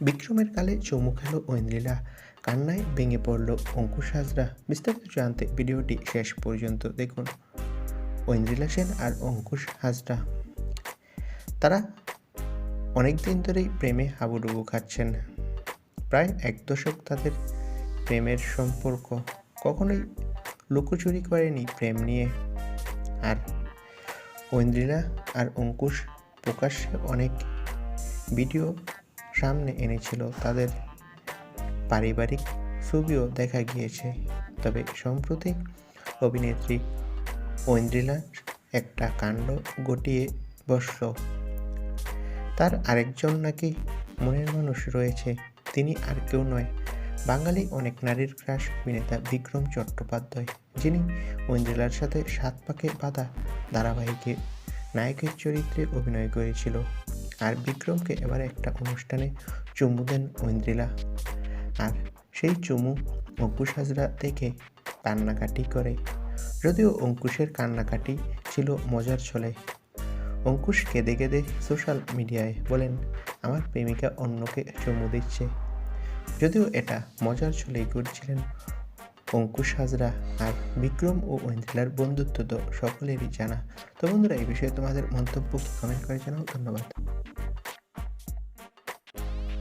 বিক্রমের কালে চুমু খেল ঐন্দ্রিলা। কান্নায় ভেঙে পড়ল অঙ্কুশ হাজরা। বিস্তারিত জানতে ভিডিওটি শেষ পর্যন্ত দেখুন। ঐন্দ্রিলা সেন আর অঙ্কুশ হাজরা। তারা অনেক দিন ধরেই প্রেমে হাবুডুবু খাচ্ছেন। প্রায় এক দশক তাদের প্রেমের সম্পর্ক। কখনোই লুকোচুরি করেনি প্রেম নিয়ে। আর ঐন্দ্রিলা আর অঙ্কুশ প্রকাশ্যে অনেক ভিডিও সামনে এনেছিল তাদের পারিবারিক ছবিও দেখা গিয়েছে। তবে সম্প্রতি অভিনেত্রী ঐন্দ্রিলা একটা কাণ্ড গটিয়ে বসল। তার আরেকজন নাকি মনের মানুষ রয়েছে, তিনি আর কেউ নয়। বাঙালি অনেক নারীর ক্রাশ অভিনেতা বিক্রম চট্টোপাধ্যায়, যিনি ঐন্দ্রিলার সাথে সাত পাকে বাঁধা ধারাবাহিকে নায়কের চরিত্রে অভিনয় করেছিল। আর বিক্রমকে এবার একটা অনুষ্ঠানে চুমু দেন ঐন্দ্রিলা। আর সেই চুমু অঙ্কুশ হাজরা দেখে কান্নাকাটি করে। যদিও অঙ্কুশের কান্নাকাটি ছিল মজার ছলে। অঙ্কুশ কেঁদে কেঁদে সোশ্যাল মিডিয়ায় বলেন, আমার প্রেমিকা অন্যকে চুমু দিচ্ছে। যদিও এটা মজার ছলেই করছিলেন অঙ্কুশ হাজরা। আর বিক্রম ও ঐন্দ্রিলার বন্ধুত্ব তো সকলেরই জানা। তো বন্ধুরা, এই বিষয়ে তোমাদের মন্তব্য কমেন্ট করে জানাও। ধন্যবাদ।